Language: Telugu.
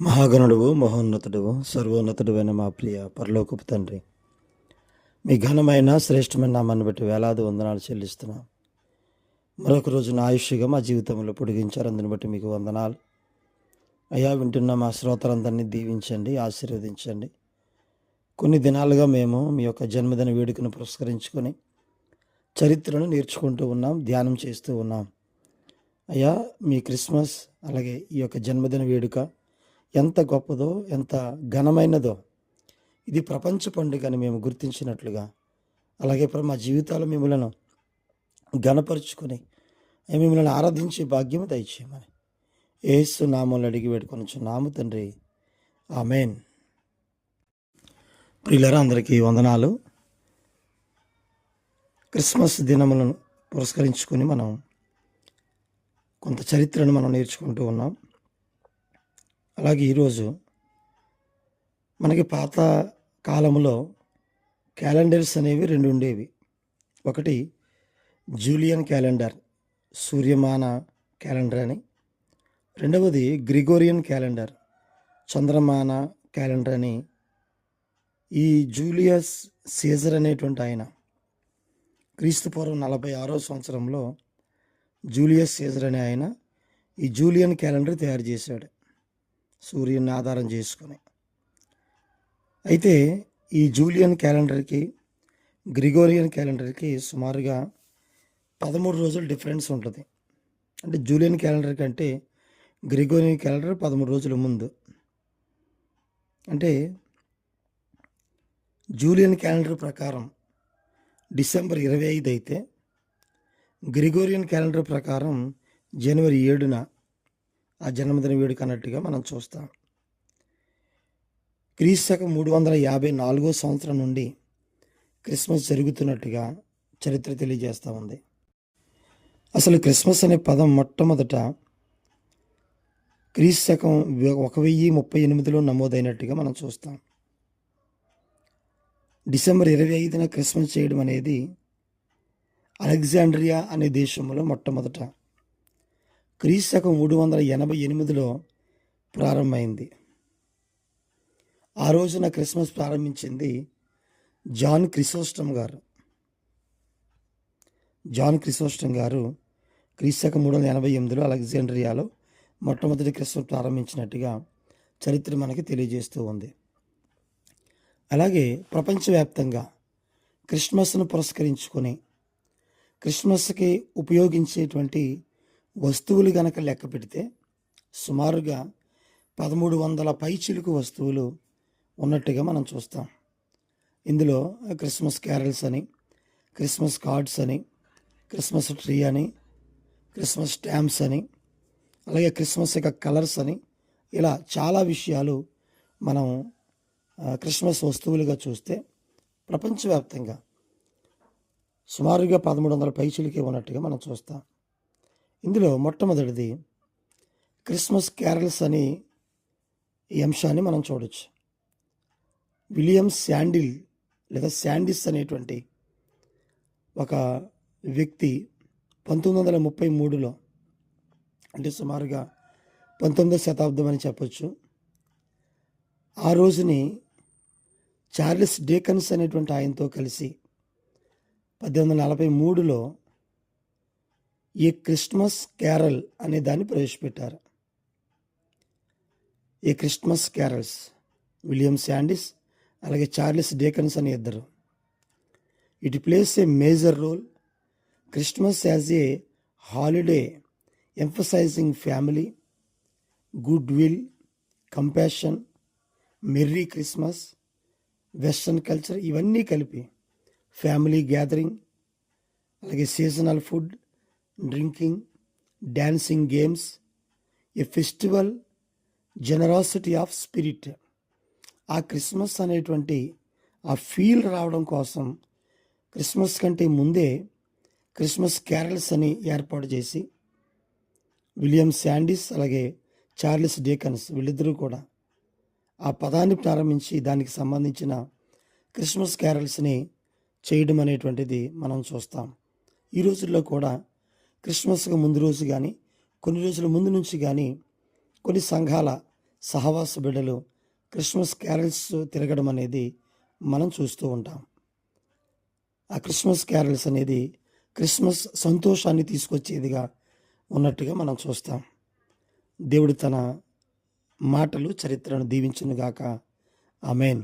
మహాగణుడువు మహోన్నతుడువు సర్వోన్నతుడువైన మా ప్రియ పరలోకపు తండ్రి మీ ఘనమైన శ్రేష్టమైన నామాన్ని బట్టి వేలాది వందనాలు చెల్లిస్తున్నాం. మరొక రోజున నా ఆయుష్గా మా జీవితంలో పొడిగించారు. అందుని బట్టి మీకు వందనాలు. అయ్యా వింటున్న మా శ్రోతలందరినీ దీవించండి ఆశీర్వదించండి. కొన్ని దినాలుగా మేము మీ యొక్క జన్మదిన వేడుకను పురస్కరించుకొని చరిత్రను నేర్చుకుంటూ ఉన్నాం ధ్యానం చేస్తూ ఉన్నాం. అయ్యా మీ క్రిస్మస్ అలాగే ఈ యొక్క జన్మదిన వేడుక ఎంత గొప్పదో ఎంత ఘనమైనదో ఇది ప్రపంచ పండుగ అని మేము గుర్తించినట్లుగా అలాగే ఇప్పుడు మా జీవితాలు మిమ్మలను ఘనపరుచుకొని మిమ్మల్ని ఆరాధించే భాగ్యము దయచేయమని ఏసు నామంలో అడిగి పెట్టుకొని నాము తండ్రి. ఆమెన్. ప్రియులరా అందరికీ వందనాలు. క్రిస్మస్ దినములను పురస్కరించుకొని మనం కొంత చరిత్రను మనం నేర్చుకుంటూ ఉన్నాం. అలాగే ఈరోజు మనకి పాత కాలంలో క్యాలెండర్స్ అనేవి రెండు ఉండేవి. ఒకటి జూలియన్ క్యాలెండర్ సూర్యమాన క్యాలెండర్ అని. రెండవది గ్రిగోరియన్ క్యాలెండర్ చంద్రమాన క్యాలెండర్ అని. ఈ జూలియస్ సీజర్ అనేటువంటి ఆయన క్రీస్తు పూర్వం నలభై ఆరో సంవత్సరంలో జూలియస్ సీజర్ అనే ఆయన ఈ జూలియన్ క్యాలెండర్ తయారు చేశాడు. సూర్యుని ఆధారం చేసుకొని. అయితే ఈ జూలియన్ క్యాలెండర్కి గ్రిగోరియన్ క్యాలెండర్కి సుమారుగా పదమూడు రోజులు డిఫరెన్స్ ఉంటుంది. అంటే జూలియన్ క్యాలెండర్ కంటే గ్రిగోరియన్ క్యాలెండర్ పదమూడు రోజుల ముందు. అంటే జూలియన్ క్యాలెండర్ ప్రకారం డిసెంబర్ ఇరవై ఐదు అయితే గ్రిగోరియన్ క్యాలెండర్ ప్రకారం జనవరి ఏడున ఆ జన్మదిన వేడుక అన్నట్టుగా మనం చూస్తాం. క్రీస్తకం మూడు వందల యాభై నాలుగో సంవత్సరం నుండి క్రిస్మస్ జరుగుతున్నట్టుగా చరిత్ర తెలియజేస్తూ ఉంది. అసలు క్రిస్మస్ అనే పదం మొట్టమొదట క్రీస్తకం ఒక వెయ్యి ముప్పై ఎనిమిదిలో నమోదైనట్టుగా మనం చూస్తాం. డిసెంబర్ ఇరవై ఐదున క్రిస్మస్ చేయడం అనేది అలెగ్జాండ్రియా అనే దేశంలో మొట్టమొదట క్రీస్తుకం మూడు వందల ఎనభై ఎనిమిదిలో ప్రారంభమైంది. ఆ రోజున క్రిస్మస్ ప్రారంభించింది జాన్ క్రిసోస్టమ్ గారు. జాన్ క్రిసోస్టమ్ గారు క్రీస్తుకం మూడు వందల ఎనభై ఎనిమిదిలో అలెగ్జాండ్రియాలో మొట్టమొదటి క్రిస్మస్ ప్రారంభించినట్టుగా చరిత్ర మనకి తెలియజేస్తూ ఉంది. అలాగే ప్రపంచవ్యాప్తంగా క్రిస్మస్ను పురస్కరించుకొని క్రిస్మస్కి ఉపయోగించేటువంటి వస్తువులు గనక లెక్క పెడితే సుమారుగా పదమూడు వందల పైచిలుకు వస్తువులు ఉన్నట్టుగా మనం చూస్తాం. ఇందులో క్రిస్మస్ క్యారల్స్ అని క్రిస్మస్ కార్డ్స్ అని క్రిస్మస్ ట్రీ అని క్రిస్మస్ స్టాంప్స్ అని అలాగే క్రిస్మస్ యొక్క కలర్స్ అని ఇలా చాలా విషయాలు మనం క్రిస్మస్ వస్తువులుగా చూస్తే ప్రపంచవ్యాప్తంగా సుమారుగా పదమూడు వందల పైచులకి ఉన్నట్టుగా మనం చూస్తాం. ఇందులో మొట్టమొదటిది క్రిస్మస్ క్యారల్స్ అని ఈ అంశాన్ని మనం చూడవచ్చు విలియం శాండిల్ లేదా శాండిస్ అనేటువంటి ఒక వ్యక్తి పంతొమ్మిది వందల ముప్పై మూడులో అంటే సుమారుగా పంతొమ్మిదో శతాబ్దం అని చెప్పొచ్చు. ఆ రోజుని చార్లెస్ డేకన్స్ అనేటువంటి ఆయనతో కలిసి పద్దెనిమిది వందల నలభై మూడులో ఈ క్రిస్మస్ క్యారల్ అనే దాన్ని ప్రవేశపెట్టారు. ఈ క్రిస్మస్ క్యారల్స్ విలియం శాండిస్ అలాగే చార్లెస్ డేకన్స్ అనే ఇద్దరు. It plays a major role. Christmas as a holiday emphasising family good will compassion merry Christmas western culture ఇవన్నీ కలిపి ఫ్యామిలీ గ్యాదరింగ్ అలాగే seasonal food drinking dancing games a festival generosity of spirit ఆ క్రిస్మస్ అనేటువంటి ఆ ఫీల్ రావడం కోసం క్రిస్మస్ కంటే ముందే క్రిస్మస్ క్యారల్స్ అని ఏర్పాటు చేసి విలియం శాండిస్ అలాగే చార్లెస్ డేకన్స్ వీళ్ళిద్దరూ కూడా ఆ పదాన్ని ప్రారంభించి దానికి సంబంధించిన క్రిస్మస్ క్యారల్స్ని చేయడం అనేటువంటిది మనం చూస్తాం. ఈ రోజుల్లో కూడా క్రిస్మస్కి ముందు రోజు కానీ కొన్ని రోజుల ముందు నుంచి కానీ కొన్ని సంఘాల సహవాస బిడ్డలు క్రిస్మస్ క్యారల్స్ తిరగడం అనేది మనం చూస్తూ ఉంటాం. ఆ క్రిస్మస్ క్యారల్స్ అనేది క్రిస్మస్ సంతోషాన్ని తీసుకొచ్చేదిగా ఉన్నట్టుగా మనం చూస్తాం. దేవుడు తన మాటలు చరిత్రను దీవించునుగాక. ఆమెన్.